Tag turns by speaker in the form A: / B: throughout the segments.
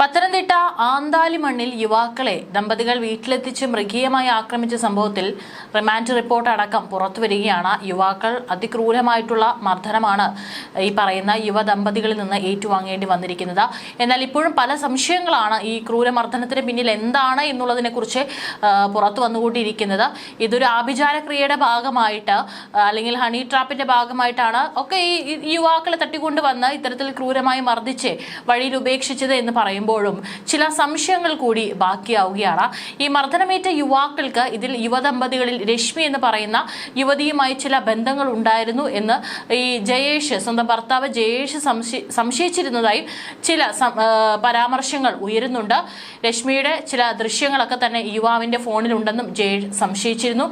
A: പത്തനംതിട്ട ആന്താലി മണ്ണിൽ യുവാക്കളെ ദമ്പതികൾ വീട്ടിലെത്തിച്ച് മൃഗീയമായി ആക്രമിച്ച സംഭവത്തിൽ റിമാൻഡ് റിപ്പോർട്ട് അടക്കം പുറത്തുവരികയാണ്. യുവാക്കൾ അതിക്രൂരമായിട്ടുള്ള മർദ്ദനമാണ് ഈ പറയുന്ന യുവ ദമ്പതികളിൽ നിന്ന് ഏറ്റുവാങ്ങേണ്ടി വന്നിരിക്കുന്നത്. എന്നാൽ ഇപ്പോഴും പല സംശയങ്ങളാണ് ഈ ക്രൂരമർദ്ദനത്തിന് പിന്നിൽ എന്താണ് എന്നുള്ളതിനെക്കുറിച്ച് പുറത്തു വന്നുകൊണ്ടിരിക്കുന്നത്. ഇതൊരു ആഭിചാര ക്രിയയുടെ ഭാഗമായിട്ട് അല്ലെങ്കിൽ ഹണി ട്രാപ്പിന്റെ ഭാഗമായിട്ടാണ് ഒക്കെ ഈ യുവാക്കളെ തട്ടിക്കൊണ്ടുവന്ന് ഇത്തരത്തിൽ ക്രൂരമായി മർദ്ദിച്ച് വഴിയിൽ ഉപേക്ഷിച്ചത് എന്ന് പറയുമ്പോഴും ചില സംശയങ്ങൾ കൂടി ബാക്കിയാവുകയാണ്. ഈ മർദ്ദനമേറ്റ യുവാക്കൾക്ക് ഇതിൽ യുവദമ്പതികളിൽ രശ്മി എന്ന് പറയുന്ന യുവതിയുമായി ചില ബന്ധങ്ങൾ ഉണ്ടായിരുന്നു എന്ന് ഈ ജയേഷ് സ്വന്തം ഭർത്താവ് ജയേഷ് സംശയിച്ചിരുന്നതായി ചില പരാമർശങ്ങൾ ഉയരുന്നുണ്ട്. രശ്മിയുടെ ചില ദൃശ്യങ്ങളൊക്കെ തന്നെ യുവാവിന്റെ ഫോണിലുണ്ടെന്നും ജയേഷ് സംശയിച്ചിരുന്നു.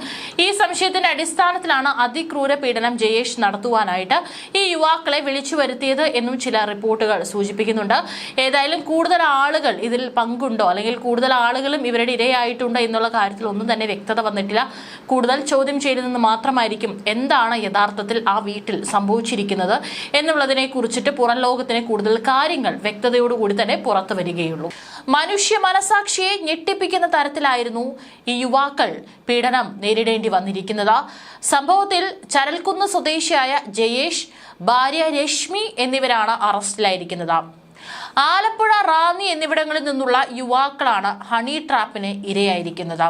A: ഈ സംശയത്തിന്റെ അടിസ്ഥാനത്തിലാണ് അതിക്രൂര പീഡനം ജയേഷ് നടത്തുവാനായിട്ട് ഈ യുവാക്കളെ വിളിച്ചു വരുത്തിയത് എന്നും ചില റിപ്പോർട്ടുകൾ സൂചിപ്പിക്കുന്നുണ്ട്. ഏതായാലും കൂടുതൽ ആളുകൾ ഇതിൽ പങ്കുണ്ടോ? അല്ലെങ്കിൽ കൂടുതൽ ആളുകളും ഇവരുടെ ഇരയായിട്ടുണ്ടോ എന്നുള്ള കാര്യത്തിൽ ഒന്നും തന്നെ വ്യക്തത വന്നിട്ടില്ല. കൂടുതൽ ചോദ്യം ചെയ്തതെന്ന് മാത്രമായിരിക്കും എന്താണ് യഥാർത്ഥത്തിൽ ആ വീട്ടിൽ സംഭവിച്ചിരിക്കുന്നത് എന്നുള്ളതിനെ കുറിച്ചിട്ട് പുറം ലോകത്തിന് കൂടുതൽ കാര്യങ്ങൾ വ്യക്തതയോടുകൂടി തന്നെ പുറത്തു വരികയുള്ളൂ. മനുഷ്യ മനസാക്ഷിയെ ഞെട്ടിപ്പിക്കുന്ന തരത്തിലായിരുന്നു ഈ യുവാക്കൾ പീഡനം നേരിടേണ്ടി വന്നിരിക്കുന്നത്. സംഭവത്തിൽ ചരൽക്കുന്ന് സ്വദേശിയായ ജയേഷ് ഭാര്യ രശ്മി എന്നിവരാണ് അറസ്റ്റിലായിരിക്കുന്നത്. ആലപ്പുഴ റാന്നി എന്നിവിടങ്ങളിൽ നിന്നുള്ള യുവാക്കളാണ് ഹണി ട്രാപ്പിന് ഇരയായിരിക്കുന്നത്.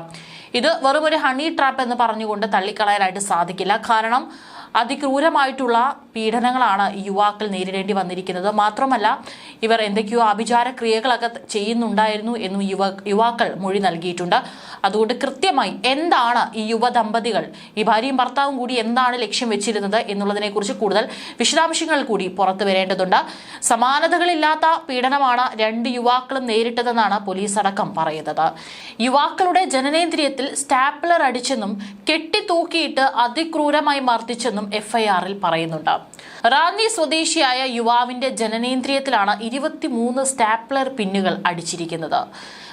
A: ഇത് വെറുമൊരു ഹണി ട്രാപ്പ് എന്ന് പറഞ്ഞുകൊണ്ട് തള്ളിക്കളയാനായിട്ട് സാധിക്കില്ല. കാരണം അതിക്രൂരമായിട്ടുള്ള പീഡനങ്ങളാണ് യുവാക്കൾ നേരിടേണ്ടി വന്നിരിക്കുന്നത്. മാത്രമല്ല ഇവർ എന്തൊക്കെയോ അഭിചാര ക്രിയകളൊക്കെ ചെയ്യുന്നുണ്ടായിരുന്നു എന്നും യുവ യുവാക്കൾ മൊഴി നൽകിയിട്ടുണ്ട്. അതുകൊണ്ട് കൃത്യമായി എന്താണ് ഈ യുവ ദമ്പതികൾ ഈ ഭാര്യയും ഭർത്താവും കൂടി എന്താണ് ലക്ഷ്യം വെച്ചിരുന്നത് എന്നുള്ളതിനെക്കുറിച്ച് കൂടുതൽ വിശദാംശങ്ങൾ കൂടി പുറത്തു വരേണ്ടതുണ്ട്. സമാനതകളില്ലാത്ത പീഡനമാണ് രണ്ട് യുവാക്കളും നേരിട്ടതെന്നാണ് പോലീസ് അടക്കം പറയുന്നത്. യുവാക്കളുടെ ജനനേന്ദ്രിയത്തിൽ സ്റ്റാപ്ലർ അടിച്ചെന്നും കെട്ടിത്തൂക്കിയിട്ട് അതിക്രൂരമായി മർദ്ദിച്ചെന്നും എഫ്ഐആറിൽ പറയുന്നുണ്ട്. റാന്നി സ്വദേശിയായ യുവാവിന്റെ ജനനേന്ദ്രിയത്തിലാണ് ഇരുപത്തിമൂന്ന് സ്റ്റാപ്ലർ പിന്നുകൾ അടിച്ചിരിക്കുന്നത്.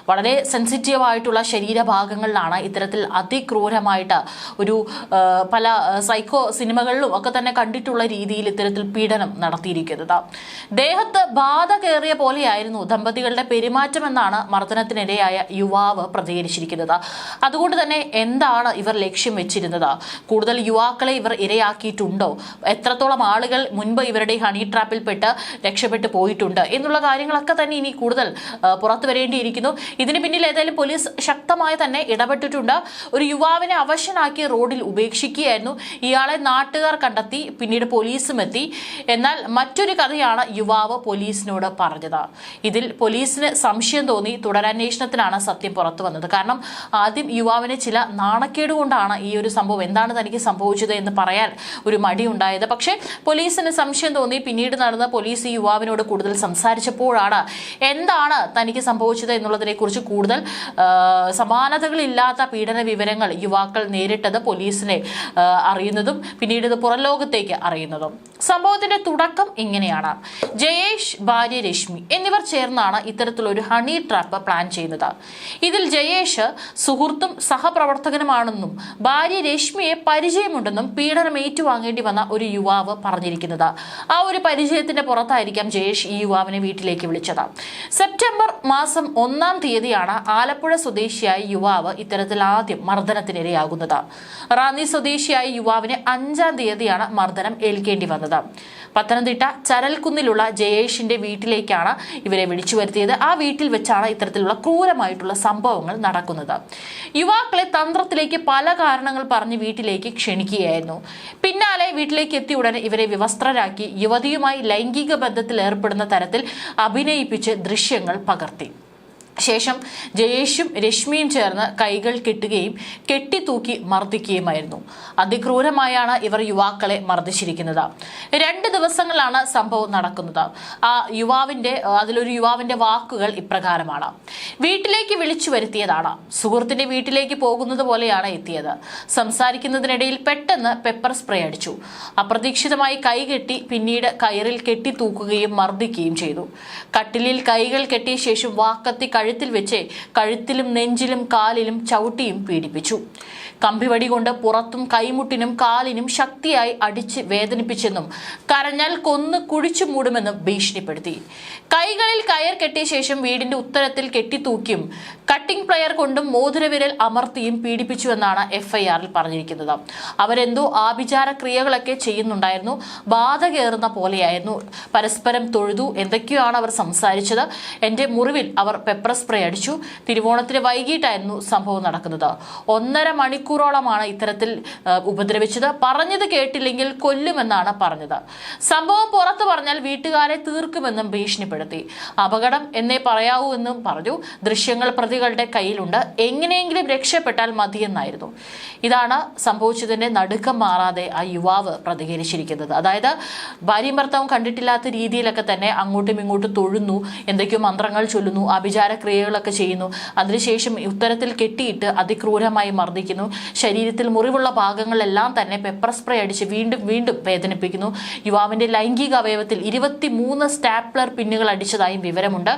A: വളരെ സെൻസിറ്റീവ് ആയിട്ടുള്ള ശരീരഭാഗങ്ങളിലാണ് ഇത്തരത്തിൽ അതിക്രൂരമായിട്ട് ഒരു പല സൈക്കോ സിനിമകളിലും ഒക്കെ തന്നെ കണ്ടിട്ടുള്ള രീതിയിൽ ഇത്തരത്തിൽ പീഡനം നടത്തിയിരിക്കുന്നത്. ദേഹത്ത് ബാധ കയറിയ പോലെയായിരുന്നു ദമ്പതികളുടെ പെരുമാറ്റമെന്നാണ് മർദ്ദനത്തിനിരയായ യുവാവ് പ്രതികരിച്ചിരിക്കുന്നത്. അതുകൊണ്ട് തന്നെ എന്താണ് ഇവർ ലക്ഷ്യം വെച്ചിരുന്നത്? കൂടുതൽ യുവാക്കളെ ഇവർ ഇരയാക്കിയിട്ടുണ്ടോ എത്രത്തോളം ആളുകൾ മുൻപ് ഇവരുടെ ഹണി ട്രാപ്പിൽപ്പെട്ട് രക്ഷപ്പെട്ടു പോയിട്ടുണ്ട്? എന്നുള്ള കാര്യങ്ങളൊക്കെ തന്നെ ഇനി കൂടുതൽ പുറത്തു വരേണ്ടിയിരിക്കുന്നു. ഇതിന് പിന്നിൽ ഏതായാലും പോലീസ് ശക്തമായി തന്നെ ഇടപെട്ടിട്ടുണ്ട്. ഒരു യുവാവിനെ അവശനാക്കി റോഡിൽ ഉപേക്ഷിക്കുകയായിരുന്നു. ഇയാളെ നാട്ടുകാർ കണ്ടെത്തി പിന്നീട് പോലീസും എത്തി. എന്നാൽ മറ്റൊരു കഥയാണ് യുവാവ് പോലീസിനോട് പറഞ്ഞത്. ഇതിൽ പോലീസിന് സംശയം തോന്നി. തുടരന്വേഷണത്തിനാണ് സത്യം പുറത്തു വന്നത്. കാരണം ആദ്യം യുവാവിന് ചില നാണക്കേട് കൊണ്ടാണ് ഈ ഒരു സംഭവം. എന്താണ് തനിക്ക് സംഭവിച്ചത് എന്ന് പറയാൻ ഒരു മടി ഉണ്ടായത്. പക്ഷേ പോലീസിന് സംശയം തോന്നി. പിന്നീട് നടന്ന പോലീസ് ഈ യുവാവിനോട് കൂടുതൽ സംസാരിച്ചപ്പോഴാണ് എന്താണ് തനിക്ക് സംഭവിച്ചത് എന്നുള്ളതിനെ കുറിച്ച് കൂടുതൽ സമാനതകളില്ലാത്ത പീഡന വിവരങ്ങൾ യുവാക്കൾ നേരിട്ടത് പോലീസിനെ അറിയുന്നതും പിന്നീട് ഇത് പുറം ലോകത്തേക്ക് അറിയുന്നതും. സംഭവത്തിന്റെ തുടക്കം ഇങ്ങനെയാണ് ജയേഷ് ഭാര്യ രശ്മി എന്നിവർ ചേർന്നാണ് ഇത്തരത്തിലൊരു ഹണി ട്രാപ്പ് പ്ലാൻ ചെയ്യുന്നത്. ഇതിൽ ജയേഷ് സുഹൃത്തും സഹപ്രവർത്തകനുമാണെന്നും ഭാര്യ രശ്മിയെ പരിചയമുണ്ടെന്നും പീഡനം ഏറ്റുവാങ്ങേണ്ടി വന്ന ഒരു യുവാവ് പറഞ്ഞിരിക്കുന്നത്. ആ ഒരു പരിചയത്തിന്റെ പുറത്തായിരിക്കാം ജയേഷ് ഈ യുവാവിനെ വീട്ടിലേക്ക് വിളിച്ചത്. സെപ്റ്റംബർ മാസം ഒന്നാം തീയതിയാണ് ആലപ്പുഴ സ്വദേശിയായ യുവാവ് ഇത്തരത്തിൽ ആദ്യം മർദ്ദനത്തിനിരയാകുന്നത്. റാന്നി സ്വദേശിയായ യുവാവിന് അഞ്ചാം തീയതിയാണ് മർദ്ദനം ഏൽക്കേണ്ടി വന്നത്. പത്തനംതിട്ട ചരൽക്കുന്നിലുള്ള ജയേഷിന്റെ വീട്ടിലേക്കാണ് ഇവരെ വിളിച്ചു വരുത്തിയത്. ആ വീട്ടിൽ വെച്ചാണ് ഇത്തരത്തിലുള്ള ക്രൂരമായിട്ടുള്ള സംഭവങ്ങൾ നടക്കുന്നത്. യുവാക്കളെ തന്ത്രത്തിലേക്ക് പല കാരണങ്ങൾ പറഞ്ഞ് വീട്ടിലേക്ക് ക്ഷണിക്കുകയായിരുന്നു. പിന്നാലെ വീട്ടിലേക്ക് എത്തിയ ഉടനെ ഇവരെ വിവസ്ത്രരാക്കി യുവതിയുമായി ലൈംഗിക ബന്ധത്തിൽ ഏർപ്പെടുന്ന തരത്തിൽ അഭിനയിപ്പിച്ച് ദൃശ്യങ്ങൾ പകർത്തി. ശേഷം ജയേഷും രശ്മിയും ചേർന്ന് കൈകൾ കെട്ടുകയും കെട്ടിത്തൂക്കി മർദ്ദിക്കുകയുമായിരുന്നു. അതിക്രൂരമായാണ് ഇവർ യുവാക്കളെ മർദ്ദിച്ചിരിക്കുന്നത്. രണ്ട് ദിവസങ്ങളാണ് സംഭവം നടക്കുന്നത്. ആ യുവാവിന്റെ അതിലൊരു യുവാവിന്റെ വാക്കുകൾ ഇപ്രകാരമാണ്. വീട്ടിലേക്ക് വിളിച്ചു വരുത്തിയതാണ്. സുഹൃത്തിന്റെ വീട്ടിലേക്ക് പോകുന്നത് പോലെയാണ് എത്തിയത്. സംസാരിക്കുന്നതിനിടയിൽ പെട്ടെന്ന് പെപ്പർ സ്പ്രേ അടിച്ചു. അപ്രതീക്ഷിതമായി കൈ കെട്ടി പിന്നീട് കയറിൽ കെട്ടിത്തൂക്കുകയും മർദ്ദിക്കുകയും ചെയ്തു. കട്ടിലിൽ കൈകൾ കെട്ടിയ ശേഷം വാക്കത്തി കഴുത്തിൽ വെച്ച് കഴുത്തിലും നെഞ്ചിലും കാലിലും ചവിട്ടിയും പീഡിപ്പിച്ചു. കമ്പിവടി കൊണ്ട് പുറത്തും കൈമുട്ടിനും കാലിനും ശക്തിയായി അടിച്ച് വേദനിപ്പിച്ചെന്നും കരഞ്ഞാൽ കൊന്ന് കുഴിച്ചു മൂടുമെന്നും ഭീഷണിപ്പെടുത്തി. കൈകളിൽ കയർ കെട്ടിയ ശേഷം വീടിന്റെ ഉത്തരത്തിൽ കെട്ടിത്തൂക്കിയും കട്ടിംഗ് പ്ലയർ കൊണ്ടും മോതിരവിരൽ അമർത്തിയും പീഡിപ്പിച്ചുവെന്നാണ് എഫ്ഐആറിൽ പറഞ്ഞിരിക്കുന്നത്. അവരെന്തോ ആഭിചാര ക്രിയകളൊക്കെ ചെയ്യുന്നുണ്ടായിരുന്നു. ബാധ കയറുന്ന പോലെയായിരുന്നു. പരസ്പരം തൊഴുതു. എന്തൊക്കെയാണ് അവർ സംസാരിച്ചത്. എന്റെ മുറിവിൽ അവർ പെപ്പർ സ്പ്രേ അടിച്ചു. തിരുവോണത്തിന് വൈകിട്ടായിരുന്നു സംഭവം നടക്കുന്നത്. ഒന്നര മണിക്കൂറോളമാണ് ഇത്തരത്തിൽ ഉപദ്രവിച്ചത്. പറഞ്ഞത് കേട്ടില്ലെങ്കിൽ കൊല്ലുമെന്നാണ് പറഞ്ഞത്. സംഭവം പുറത്തു പറഞ്ഞാൽ വീട്ടുകാരെ തീർക്കുമെന്നും ഭീഷണിപ്പെടുത്തി. അപകടം എന്നേ പറയാവൂ എന്നും പറഞ്ഞു. ദൃശ്യങ്ങൾ പ്രതികളുടെ കയ്യിലുണ്ട്. എങ്ങനെയെങ്കിലും രക്ഷപ്പെട്ടാൽ മതിയെന്നായിരുന്നു. ഇതാണ് സംഭവിച്ചതിന്റെ നടുക്കം മാറാതെ ആ യുവാവ് പ്രതികരിച്ചിരിക്കുന്നത്. അതായത് ഭാര്യയും ഭർത്താവും കണ്ടിട്ടില്ലാത്ത രീതിയിലൊക്കെ തന്നെ അങ്ങോട്ടും ഇങ്ങോട്ടും തൊഴുന്നു എന്തൊക്കെയോ മന്ത്രങ്ങൾ ചൊല്ലുന്നു അഭിചാര ക്രിയകളൊക്കെ ചെയ്യുന്നു. അതിനുശേഷം ഉത്തരത്തിൽ കെട്ടിയിട്ട് അതിക്രൂരമായി മർദ്ദിക്കുന്നു. ശരീരത്തിൽ മുറിവുള്ള ഭാഗങ്ങളെല്ലാം തന്നെ പെപ്പർ സ്പ്രേ അടിച്ച് വീണ്ടും വീണ്ടും വേദനിപ്പിക്കുന്നു. യുവാവിന്റെ ലൈംഗിക അവയവത്തിൽ ഇരുപത്തിമൂന്ന് സ്റ്റാപ്ലർ പിന്നുകൾ അടിച്ചതായും വിവരമുണ്ട്.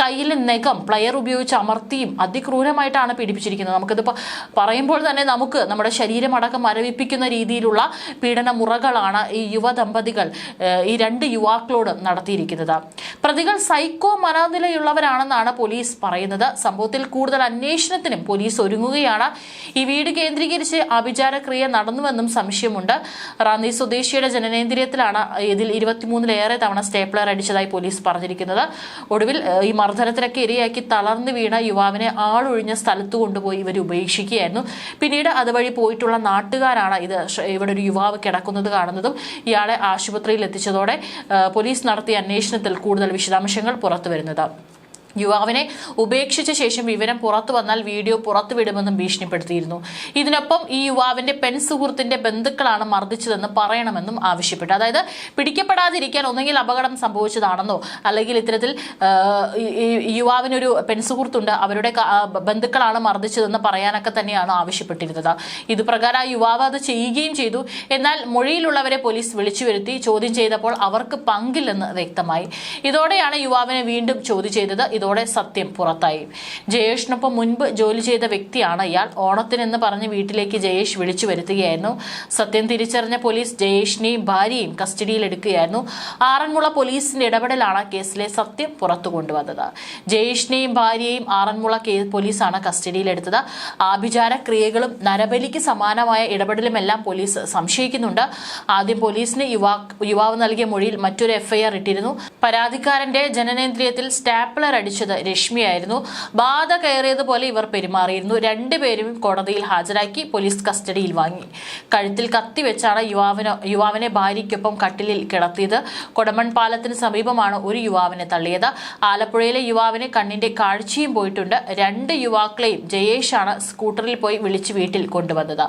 A: കയ്യിൽ നെഗം പ്ലയർ ഉപയോഗിച്ച് അമർത്തിയും അതിക്രൂരമായിട്ടാണ് പീഡിപ്പിച്ചിരിക്കുന്നത്. നമുക്കിതിപ്പോൾ പറയുമ്പോൾ തന്നെ നമുക്ക് നമ്മുടെ ശരീരമടക്കം മരവിപ്പിക്കുന്ന രീതിയിലുള്ള പീഡന മുറകളാണ് ഈ യുവ ദമ്പതികൾ ഈ രണ്ട് യുവാക്കളോട് നടത്തിയിരിക്കുന്നത്. പ്രതികൾ സൈക്കോ മനോനിലയുള്ളവരാണെന്നാണ് പോലീസ് പറയുന്നത്. സംഭവത്തിൽ കൂടുതൽ അന്വേഷണത്തിനും പോലീസ് ഒരുങ്ങുകയാണ്. ഈ വീട് കേന്ദ്രീകരിച്ച് അഭിചാരക്രിയ നടന്നുവെന്നും സംശയമുണ്ട്. റാന്നി സ്വദേശിയുടെ ജനനേന്ദ്രിയത്തിലാണ് ഇതിൽ ഇരുപത്തിമൂന്നിലേറെ തവണ സ്റ്റേപ്ലർ അടിച്ചതായി പോലീസ് പറഞ്ഞിരിക്കുന്നത്. ഒടുവിൽ ഈ മർദ്ദനത്തിനൊക്കെ ഇരയാക്കി തളർന്നു വീണ യുവാവിനെ ആളൊഴിഞ്ഞ സ്ഥലത്ത് കൊണ്ടുപോയി ഇവർ ഉപേക്ഷിക്കുകയായിരുന്നു. പിന്നീട് അതുവഴി പോയിട്ടുള്ള നാട്ടുകാരാണ് ഇത് ഇവിടെ ഒരു യുവാവ് കിടക്കുന്നത് കാണുന്നതും ഇയാളെ ആശുപത്രിയിൽ എത്തിച്ചതോടെ പോലീസ് നടത്തിയ അന്വേഷണത്തിൽ കൂടുതൽ വിശദാംശങ്ങൾ പുറത്തു വരുന്നത് യുവാവിനെ ഉപേക്ഷിച്ച ശേഷം വിവരം പുറത്തു വന്നാൽ വീഡിയോ പുറത്തുവിടുമെന്നും ഭീഷണിപ്പെടുത്തിയിരുന്നു. ഇതിനൊപ്പം ഈ യുവാവിന്റെ പെൺ സുഹൃത്തിന്റെ ബന്ധുക്കളാണ് മർദ്ദിച്ചതെന്ന് പറയണമെന്നും ആവശ്യപ്പെട്ടു. അതായത് പിടിക്കപ്പെടാതിരിക്കാൻ ഒന്നെങ്കിൽ അപകടം സംഭവിച്ചതാണെന്നോ അല്ലെങ്കിൽ ഇത്തരത്തിൽ യുവാവിനൊരു പെൺ സുഹൃത്തുണ്ട് അവരുടെ ബന്ധുക്കളാണ് മർദ്ദിച്ചതെന്ന് പറയാനൊക്കെ തന്നെയാണ് ആവശ്യപ്പെട്ടിരുന്നത്. ഇതുപ്രകാരം ആ യുവാവ് അത് ചെയ്യുകയും ചെയ്തു. എന്നാൽ മൊഴിയിലുള്ളവരെ പോലീസ് വിളിച്ചു വരുത്തി. ചോദ്യം ചെയ്തപ്പോൾ അവർക്ക് പങ്കില്ലെന്ന് വ്യക്തമായി. ഇതോടെയാണ് യുവാവിനെ വീണ്ടും ചോദ്യം ചെയ്തത്. ഇതോടെ സത്യം പുറത്തായി. ജയേഷിനൊപ്പം മുൻപ് ജോലി ചെയ്ത വ്യക്തിയാണ് ഇയാൾ. ഓണത്തിനെന്ന് പറഞ്ഞ് വീട്ടിലേക്ക് ജയേഷ് വിളിച്ചു വരുത്തുകയായിരുന്നു. സത്യം തിരിച്ചറിഞ്ഞ പോലീസ് ജയേഷിനെയും ഭാര്യയും കസ്റ്റഡിയിലെടുക്കുകയായിരുന്നു ആറന്മുള പോലീസിന്റെ ഇടപെടലാണ് കേസിലെ സത്യം പുറത്തു കൊണ്ടുവന്നത്. ജയേഷിനെയും ഭാര്യയെയും ആറന്മുള പോലീസാണ് കസ്റ്റഡിയിലെടുത്തത് ആഭിചാര ക്രിയകളും നരബലിക്ക് സമാനമായ ഇടപെടലുമെല്ലാം പോലീസ് സംശയിക്കുന്നുണ്ട്. ആദ്യം പോലീസിന് യുവാ യുവാവ് നൽകിയ മൊഴിയിൽ മറ്റൊരു എഫ്ഐആർ ഇട്ടിരുന്നു. പരാതിക്കാരന്റെ ജനനേന്ദ്രിയത്തിൽ സ്റ്റാപ്ലർ അടിച്ചത് രശ്മിയായിരുന്നു. ബാധ കയറിയതുപോലെ ഇവർ പെരുമാറിയിരുന്നു. രണ്ടുപേരും കോടതിയിൽ ഹാജരാക്കി പോലീസ് കസ്റ്റഡിയിൽ വാങ്ങി. കഴുത്തിൽ കത്തി വെച്ചാണ് യുവാവിന് യുവാവിനെ ഭാര്യയ്ക്കൊപ്പം കട്ടിലിൽ കിടത്തിയത്. കൊടമൺ പാലത്തിന് സമീപമാണ് ഒരു യുവാവിനെ തള്ളിയത്. ആലപ്പുഴയിലെ യുവാവിന് കണ്ണിന്റെ കാഴ്ചയും പോയിട്ടുണ്ട്. രണ്ട് യുവാക്കളെയും ജയേഷാണ് സ്കൂട്ടറിൽ പോയി വിളിച്ച് വീട്ടിൽ കൊണ്ടുവന്നത്.